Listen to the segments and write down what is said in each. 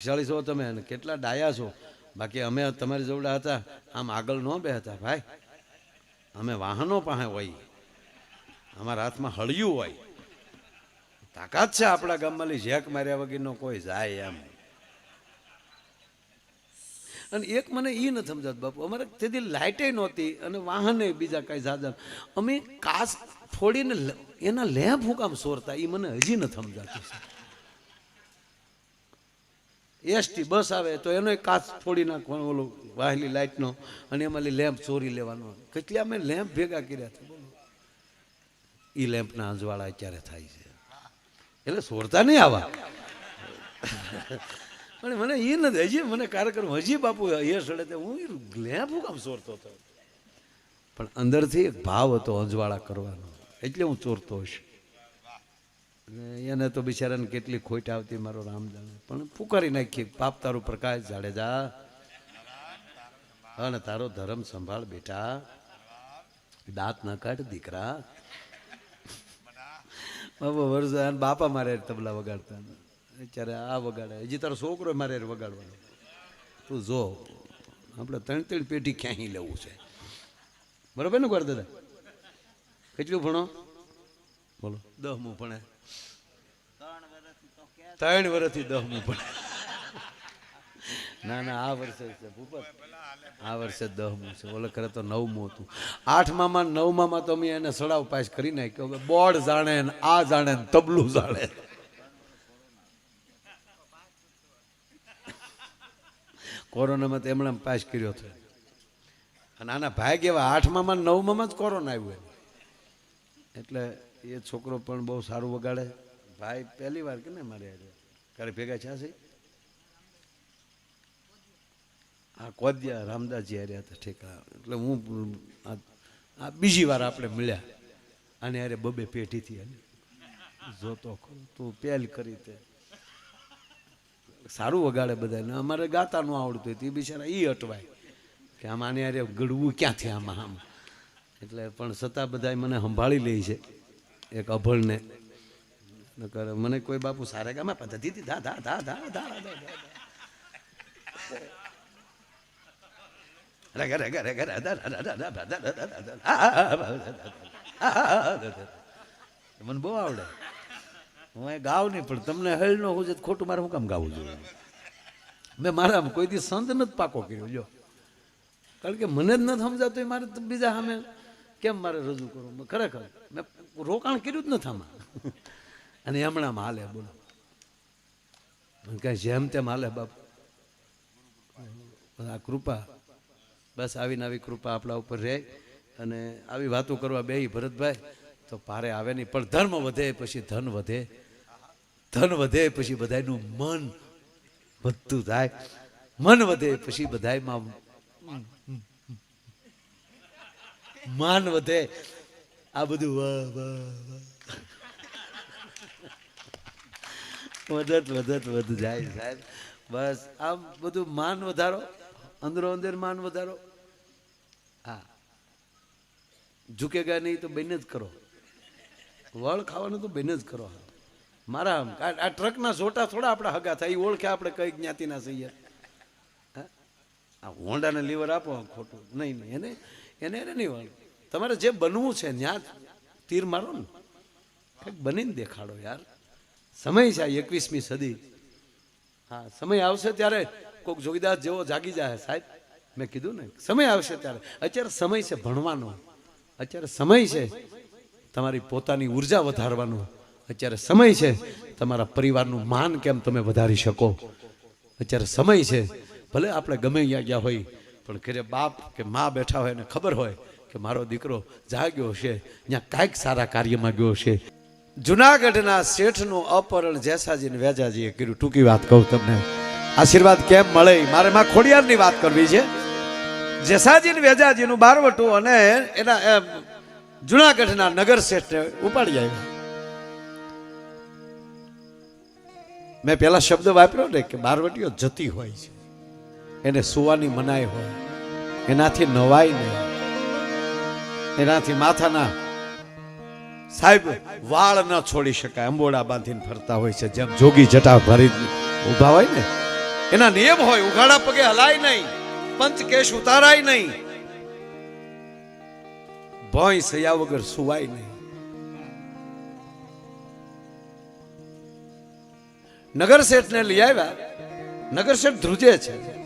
વિશાળી છો તમે કેટલા ડાયા છો. બાકી અમે તમારી જોડે હતા, આમ આગળ ન બે હતા ભાઈ. અમે વાહનો પાસે હોય, અમારા હાથમાં હળિયું હોય. તાકાત છે આપણા ગામમાંલી ઝેક માર્યા વગરનો કોઈ જાય એમ. અને એક મને એ નથી સમજાતું બાપુ, અમારે તેથી લાઇટે નહોતી અને વાહને બીજા કાંઈ સાધન. અમે કાચ ફોડીને એના લેમ્પ હું કામ સોરતા એ મને હજી નથી સમજાતું. એસટી બસ આવે તો એનો કાચ ફોડી નાખવાનો, ઓલો વાહેલી લાઇટનો અને એમાં લેમ્પ ચોરી લેવાનો. કેટલી અમે લેમ્પ ભેગા કર્યા છે, બોલો. એ લેમ્પના અંજવાળા અત્યારે થાય છે. એટલે સોરતા નહીં આવા. પણ મને એ નથી, હજી મને કાર્યક્રમ, હજી બાપુ એ સડે તે હું લેમ્પ હું કામ ચોરતો હતો? પણ અંદરથી એક ભાવ હતો અંજવાળા કરવાનો. એટલે હું ચોરતો હશે. એને તો બિચારાને કેટલી ખોટ આવતી મારો રામ જાણે પણ પુકારી નાખી. પાપ તારું પ્રકાશ જાડેજા. અને તારો ધર્મ સંભાળ બેટા. દાંત ન કાઢ દીકરા. બાબા વર્ષ બાપા મારે તબલા વગાડતા. અત્યારે આ વગાડે. હજી તારો છોકરો મારે વગાડવાનો. તું જો. આપણે ત્રણ ત્રણ પેઢી ક્યાંય લેવું છે. બરોબર ને ગોર દાદા કેટલું ભણો. બોલો. દહમું ભણે. ત્રણ વર્ષથી દહમું પડે. ના ના, આ વર્ષે છે, ભૂપત. આ વર્ષે દહમું છે, ઓલે ખરે તો નવમું હતું. આઠમામાં નવમામાં તો અમે એને સડાવ પાસ કરી નાખ્યો. હવે બોર્ડ જાણે ને આ જાણે ને તબલું જાણે. કોરોનામાં તો એમણે પાસ કર્યો હતો. અને આના ભાઈ કેવા આઠમામાં નવમામાં જ કોરોના આવ્યો. એટલે એ છોકરો પણ બહુ સારું વગાડે. ભાઈ પહેલી વાર કે ને મારે હારે. ક્યારે ભેગા છે છે? આ કોદિયા રામદાસજી હાર્યા હતા ઠેકા. એટલે હું આ- બીજી વાર આપણે મળ્યા. અને અરે બબે પેઢીથી હાલી. જોતો તું પહેલ કરી તે. સારું વગાડે બધાને અમારે ગાતા ન આવડતું હતું એ બિચારા એ અટવાય. કે આમ આને અરે ગળવું ક્યાંથી આમાં આમ. એટલે પણ છતાં બધા મને સંભાળી લે છે એક અભળને. નકર મને કોઈ બાપુ સારા ગામા પદ્ધતિ હતી ધા ધા ધા ધા ધા રગ રગ રગ મને બહુ આવડે હું એ ગાવ નહીં પણ તમને હળ ન હોય ખોટું મારે હું કામ ગાવું જોઈએ મેં મારા કોઈ દી સંત નથી પાકો કર્યો જો કારણ કે મને જ નથી સમજાતું મારે બીજા સામે કેમ મારે રજૂ કરવું ખરેખર મેં રોકાણ કર્યું જ નથી આમાં અને હમણાં હાલે, બોલો. મને જેમ તેમ હાલે, બાપ. આ કૃપા, બસ આવીને આવી કૃપા આપણા ઉપર રહે અને આવી વાતો કરવા બે ભરતભાઈ, તો પારે આવે નહીં. પણ ધર્મ વધે, પછી ધન વધે. ધન વધે, પછી બધાયનું મન વધતું થાય. મન વધે, પછી બધાયમાં માન વધે. આ બધું વાહ વાહ વાહ વધત વધત વધ જાય સાહેબ. બસ, આમ બધું માન વધારો, અંદરો અંદર માન વધારો. હા. ઝૂકેગા નહીં તો બેન જ કરો. વળ ખાવાનું તો બેન જ કરો. મારા આમ, આ ટ્રકના સોટા થોડા આપણા હગા થાય એ ઓળખે આપણે કઈ જ્ઞાતિના છીએ. હા? આ હોન્ડાને લીવર આપો ખોટું. નહીં નહીં, એને એને એને નહીં વળ. તમારે જે બનવું છે ત્યાં તીર મારો ને. કંઈક બનીને દેખાડો યાર. સમય છે એકવીસમી સદી. હા, સમય આવશે ત્યારે કોઈક જોગીદાસ જેવો જાગી જાય સાહેબ. મેં કીધું ને, સમય આવશે ત્યારે. અત્યારે સમય છે ભણવાનો. અત્યારે સમય છે તમારી પોતાની ઊર્જા વધારવાનો. અત્યારે સમય છે તમારા પરિવારનું માન કેમ તમે વધારી શકો. અત્યારે સમય છે, ભલે આપણે ગમે અહીંયા ગયા હોય, પણ ઘરે બાપ કે મા બેઠા હોય એને ખબર હોય કે મારો દીકરો જાગ્યો છે ત્યાં કાંઈક સારા કાર્યમાં ગયો છે જુનાગઢના શેઠનું અપહરણ જેસાજીને વેજાજીએ કર્યું. ટૂંકી વાત કહું તમને. આશીર્વાદ કેમ મળે? મારે માં ખોડિયારની વાત કરવી છે. જેસાજીને વેજાજીનું બારવટું અને એના એમ, જુનાગઢના નગર શેઠને ઉપાડી આવ્યા. મેં પેલા શબ્દ વાપર્યો ને કે બારવટીઓ જતી હોય છે. એને સુવાની મનાઈ હોય. એનાથી નવાય નહીં. એનાથી માથાના સાહેબ, વાળ ન છોડી શકાય. અંબોડા બાંધીને ફરતા હોય છે. જેમ જોગી જટા ભરી ઊભા હોય ને, એના નિયમ હોય, ઉઘાડા પગે હલાય નહીં પંચ કેશ ઉતારાય નહીં. ભોય સયા વગર સુવાય નહીં. નગર શેઠને લઈ આવ્યા. નગર શેઠ ધ્રુજે છે.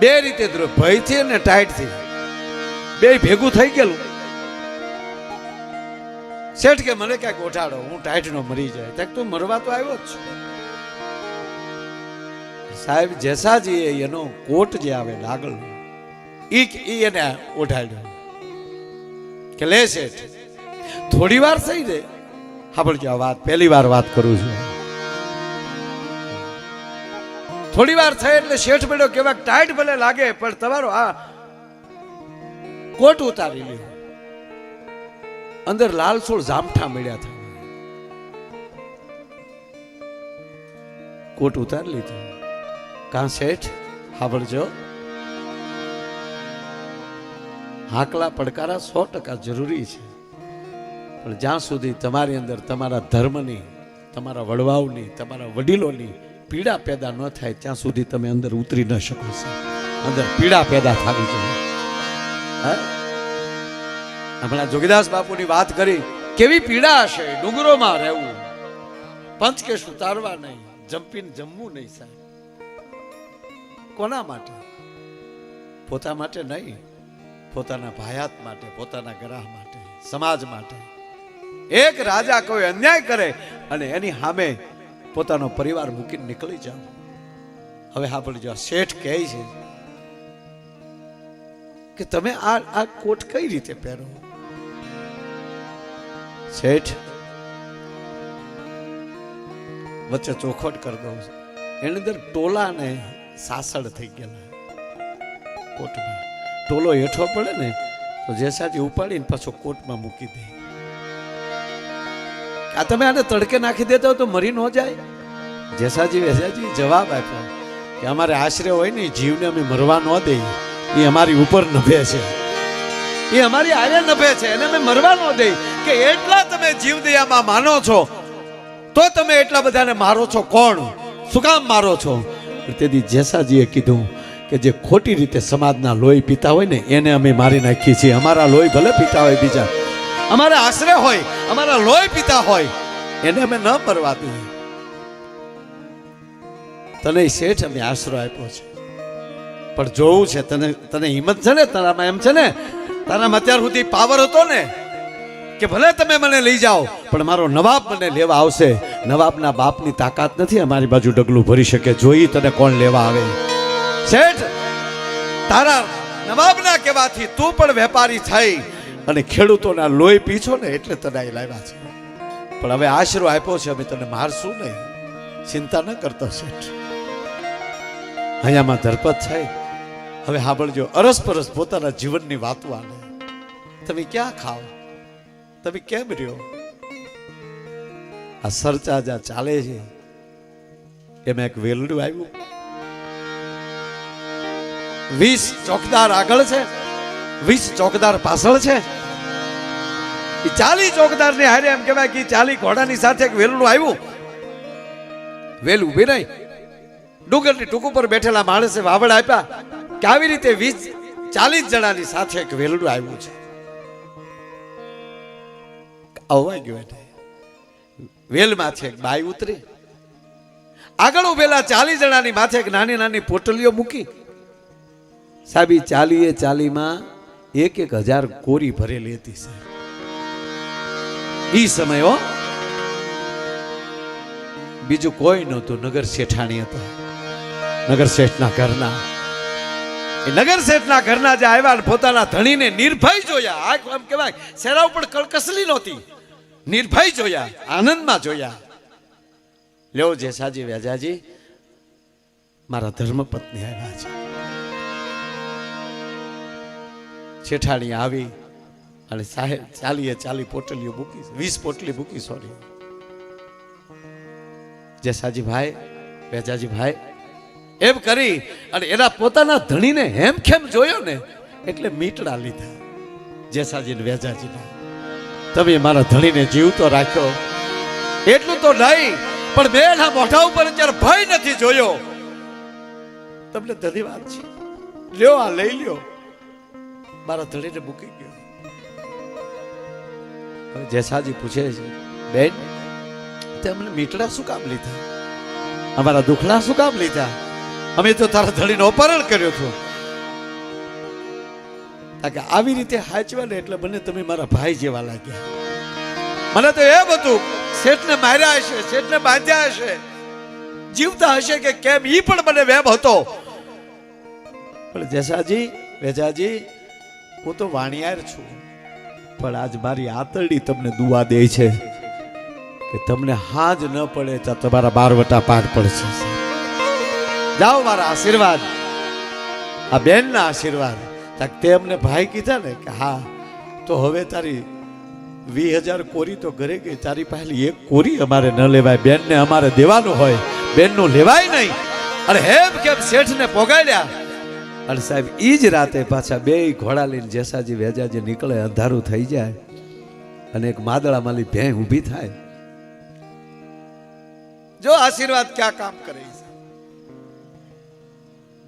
બે રીતે ધ્રુજ, ભયથી અને ટાઈટથી. બે ભેગું થઈ ગયેલું. શેઠ કે મને ક્યાંક ઓઠાડો, હું ટાઈટ નો મરી જાય. ત્યાં તું મરવા તો આવ્યો જ છું. સાહેબ જેસાજી એનો કોટ જે આવે લાગલ, ઈ એને ઓઢાડ્યો. કે લે શેઠ, થોડી વાર થઈ રે. સાંભળજો આ વાત, પહેલી વાર વાત કરું છું. થોડી વાર થઈ એટલે શેઠ બેડો કેવા ટાઈટ ભલે લાગે, પણ તમારો આ કોટ ઉતારી લ્યો. અંદર લાલસોળ જામઠા મળ્યા હતા. કોટ ઉતારી લીધો. કાં શેઠ સાંભળજો હાકલા પડકારા સો ટકા જરૂરી છે. પણ જ્યાં સુધી તમારી અંદર તમારા ધર્મની, તમારા વડવાઓની, તમારા વડીલોની પીડા પેદા ન થાય, ત્યાં સુધી તમે અંદર ઉતરી ન શકો છો અંદર પીડા પેદા થવી જોઈએ. હા? હમણાં જોગીદાસ બાપુની વાત કરી, કેવી પીડા હશે, ડુંગરોમાં રહેવું. પંચ કે સુતારવા નહીં, જંપીને જમવું નહીં સાહેબ. કોના માટે? પોતા માટે નહીં, પોતાના ભાયાત માટે, પોતાના ગ્રાહ માટે, સમાજ માટે. એક રાજા કોઈ અન્યાય કરે અને એની સામે પોતાનો પરિવાર મૂકીને નીકળી જાવ. હવે આપણે પણ જો શેઠ કહે છે કે તમે આ આ કોટ કઈ રીતે પહેરો? શેઠ, વચ્ચે ચોખવટ કરી દઉં છું. એની અંદર ટોલા ને સાસળ થઈ ગયેલા. કોટમાં. ટોલો હેઠો પડે ને, તો જેસાજી ઉપાડીને પાછો કોટમાં મૂકી દે. આ તમે આને તડકે નાખી દેતા તો મરી ન જાય. જેસાજી વેસાજી જવાબ આપ્યો કે અમારે આશરે હોય ને, જીવને અમે મરવા ન દઈએ. એ અમારી ઉપર નભે છે. એ અમારી આરે નભે છે, એને અમે મરવા ન દઈ કે એટલા તમે જીવદયામાં માનો છો, તો તમે એટલા બધાને મારો છો, કોણ? શું કામ મારો છો? તેથી જેસાજીએ કીધું કે જે ખોટી રીતે સમાજના લોહી પીતા હોય ને, એને અમે મારી નાખીએ છીએ. અમારા લોહી ભલે પીતા હોય બીજા. અમારા આશરે હોય, અમારા લોહી પીતા હોય, એને અમે ન મરવા દઈએ. તને શેઠ અમે આશરો આપ્યો છે. પણ જોવું છે, તને તને હિંમત છે ને, તારામાં એમ છે ને તારામાં અત્યાર સુધી પાવર હતો ને કે ભલે તમે મને લઈ જાઓ, પણ મારો નવાબ મને લેવા આવશે. નવાબના બાપની તાકાત નથી અમારી બાજુ ડગલું ભરી શકે. જોઈ તને કોણ લેવા આવે. શેઠ, તારા નવાબના કહેવાથી તું પણ વેપારી થઈ અને ખેડૂતોના લોહી પીછો ને એટલે તને અહીં લાવ્યા છે. પણ હવે આશરો આપ્યો છે, અમે તને મારશું નહીં. ચિંતા ન કરતો શેઠ. અહીંયામાં ધરપત થાય હવે સાંભળજો, અરસપરસ પોતાના જીવનની વાતો આને તમે ક્યાં ખાવ? તમે કેમ રહ્યો? આ સરચા જ્યાં ચાલે છે, એમાં એક વેલડું આવ્યું. વીસ ચોકદાર આગળ છે, વીસ ચોકદાર પાછળ છે. ચાલી ચોકદાર ને હારે એમ કહેવાય કે ચાલી ઘોડાની સાથે એક વેલડું આવ્યું. વેલ ઊભી નહીં ડુંગરની ટૂંક ઉપર બેઠેલા માણસે વાવડ આપ્યા કે આવી રીતે વીસ ચાલીસ જણાની સાથે એક વેલડું આવ્યું છે. વેલમાંથી એક બાઈ ઉતરી. આગળ ઉભેલા ચાલીસ જણાની માથે એક નાની નાની પોટલીઓ મૂકી. સાહેબ ચાલીએ ચાલીમાં એક એક હજાર કોરી ભરેલી હતી સાહેબ. ઈ સમય બીજું કોઈ નહોતું. નગર શેઠાણી હતા. નગર શેઠના ઘરના. એ નગર શેઠના ઘરના જે આવ્યા પોતાના ધણીને નિર્ભય જોયા. આ એમ કહેવાય શેરા ઉપર કળકસલી નહોતી. નિર્ભય જોયા, આનંદમાં જોયા. લેવો જેસાજી વેજાજી મારા ધર્મપત્ની આવ્યા છે. શેઠાણી આવી અને સાહેબ ચાલીએ ચાલી પોટલીઓ મૂકી વીસ પોટલી મૂકી સોરી જેસાજી ભાઈ વેજાજી ભાઈ, એમ કરી અને એના પોતાના ધણીને હેમખેમ જોયો ને, એટલે મીટડા લીધા. જેસાજી ને વેજાજીને તમે મારા ધણીને જીવતો રાખ્યો? એટલું તો નહીં પણ બે એના મોઢા ઉપર અત્યારે ભય નથી જોયો. તમને ધન્યવાદ છે. લ્યો આ લઈ લ્યો. મારા ધણીને મૂકી ગયો. હવે જેસાજી પૂછે છે બેન તમને મીટડા શું કામ લીધા? અમારા દુખડા શું કામ લીધા? અમે તો તારા ધણીનો અપહરણ કર્યો હતો. કે આવી રીતે હાચવા ને એટલે મને તમે મારા ભાઈ જેવા લાગ્યા. મને તો એમ હતું, શેઠને માર્યા હશે, શેઠને બાંધ્યા હશે. જીવતા હશે કે કેમ, ઈ પણ મને વેમ હતો. પણ જેસાજી, વેજાજી, હું તો વાણિયાર છું. પણ આજ મારી આતરડી તમને દુઆ દે છે કે તમને હાજ ન પડે તો તમારા બારવટા પાર પડશે. જાઓ મારા આશીર્વાદ. આ બેનના આશીર્વાદ. તાક તે અમને ભાઈ કીધા ને કે હા, તો હવે તારી વીસ હજાર કોરી તો ઘરે ગઈ, તારી પાસે એક કોરી અમારે ન લેવાય, બેનને અમારે દેવાનું હોય, બેનનું લેવાય નહીં. અને હેમ કેમ શેઠને પોગાડ્યા? અને સાહેબ એ જ રાતે પાછા બે ઘોડા લઈને જેસાજી, વેજાજી નીકળે, અંધારું થઈ જાય અને એક માદળા માલી ભેં ઊભી થાય. જો આશીર્વાદ ક્યાં કામ કરે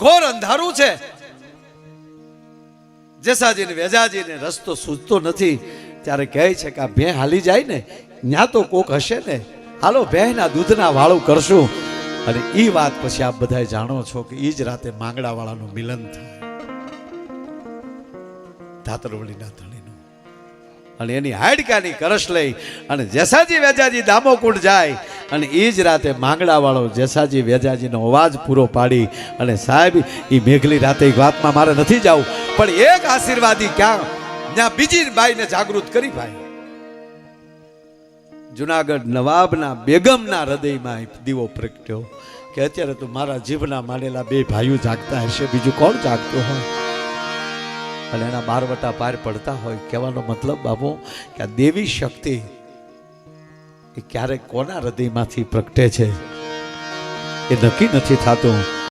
ઘોર અંધારું છે. જેસાજી ને વેજાજી ને રસ્તો સૂઝતો નથી, ત્યારે કહે છે કે આ ભેં હાલી જાય ને ત્યાં તો કોક હશે ને. હાલો, ભેના દૂધના વાળું કરશું. અને એ વાત પછી આપ બધા જાણો છો કે એ જ રાતે માંગડા વાળાનું મિલન થાય. ધાતરવળીના ધણીનું. અને એની હાડકાની કરશ લઈ અને જેસાજી, વેજાજી દામોકુંડ જાય અને એ જ રાતે માંગડા વાળો જેસાજી, વેજાજીનો અવાજ પૂરો પાડી અને સાહેબ એ મેઘલી રાતે વાતમાં મારે નથી જવું. પણ એક આશીર્વાદી ક્યાં? ત્યાં બીજી બાઈને જાગૃત કરી ભાઈ. જુનાગઢ નવાબના બેગમના હૃદયમાં દીવો પ્રગટ્યો કે અત્યારે તો મારા જીભના માનેલા બે ભાઈઓ જાગતા હશે, બીજું કોણ જાગતું હોય? અને એના બારવટા પાર પડતા હોય, કહેવાનો મતલબ બાબુ કે આ દેવી શક્તિ એ ક્યારેક કોના હૃદયમાંથી પ્રગટે છે? એ નક્કી નથી થતું.